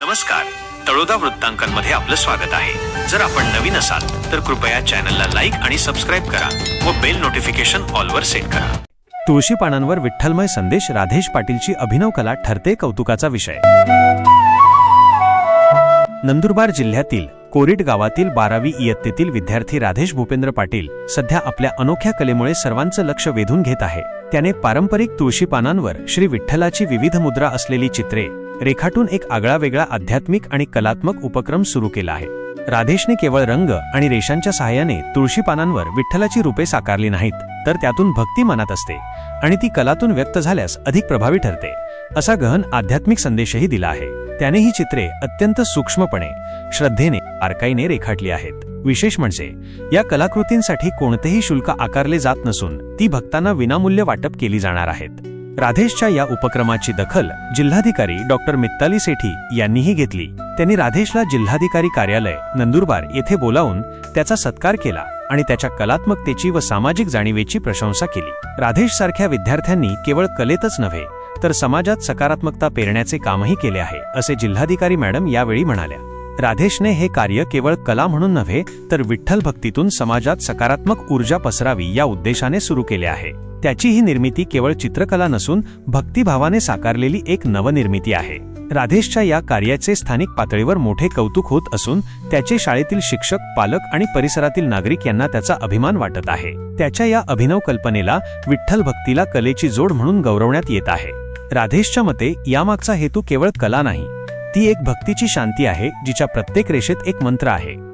नमस्कार. तळोदा वृत्तांकनमध्ये आपलं स्वागत आहे. जर आपण नवीन असाल तर कृपया चॅनलला लाईक आणि सबस्क्राईब करा व बेल नोटिफिकेशन ऑलवर सेट करा. तुळशी पानांवर विठ्ठलमय संदेश राधेश पाटीलची अभिनव कला ठरते कौतुकाचा विषय. नंदुरबार जिल्ह्यातील कोरिट गावातील बारावी इयत्तेतील विद्यार्थी राधेश भूपेंद्र पाटील सध्या आपल्या अनोख्या कलेमुळे सर्वांचं लक्ष वेधून घेत आहे. त्याने पारंपरिक तुळशी पानांवर श्री विठ्ठलाची विविध मुद्रा असलेली चित्रे रेखाटून एक आगळा वेगळा आध्यात्मिक आणि कलात्मक उपक्रम सुरू केला आहे. राधेशने केवळ रंग आणि रेषांच्या सहाय्याने तुळशी पानांवर विठ्ठलाची रूपे साकारली नाहीत तर त्यातून भक्ती मनात असते आणि ती कलातून व्यक्त झाल्यास अधिक प्रभावी ठरते असा गहन आध्यात्मिक संदेशही दिला आहे. त्याने ही चित्रे अत्यंत सूक्ष्मपणे श्रद्धेने आरकाईने रेखाटली आहेत. विशेष म्हणजे या कलाकृतींसाठी कोणतेही शुल्क आकारले जात नसून ती भक्तांना विनामूल्य वाटप केली जाणार आहेत. राधेशच्या या उपक्रमाची दखल जिल्हाधिकारी डॉक्टर मित्ताली सेठी यांनीही घेतली. त्यांनी राधेशला जिल्हाधिकारी कार्यालय नंदुरबार येथे बोलावून त्याचा सत्कार केला आणि त्याच्या कलात्मकतेची व सामाजिक जाणीवेची प्रशंसा केली. राधेश सारख्या विद्यार्थ्यांनी केवळ कलेतच नव्हे तर समाजात सकारात्मकता पेरण्याचे कामही केले आहे असे जिल्हाधिकारी मॅडम यावेळी म्हणाल्या. राधेशने हे कार्य केवळ कला म्हणून नव्हे तर विठ्ठल भक्तीतून समाजात सकारात्मक ऊर्जा पसरावी या उद्देशाने सुरू केले आहे. त्याची ही निर्मिती केवळ चित्रकला नसून भक्तिभावाने साकारलेली एक नवनिर्मिती आहे. राधेशच्या या कार्याचे स्थानिक पातळीवर मोठे कौतुक होत असून त्याचे शाळेतील शिक्षक पालक आणि परिसरातील नागरिक यांना त्याचा अभिमान वाटत आहे. त्याच्या या अभिनव कल्पनेला विठ्ठल भक्तीला कलेची जोड म्हणून गौरवण्यात येत आहे. राधेशच्या मते यामागचा हेतू केवळ कला नाही ती एक भक्तीची शांती आहे जिच्या प्रत्येक रेषेत एक मंत्र आहे.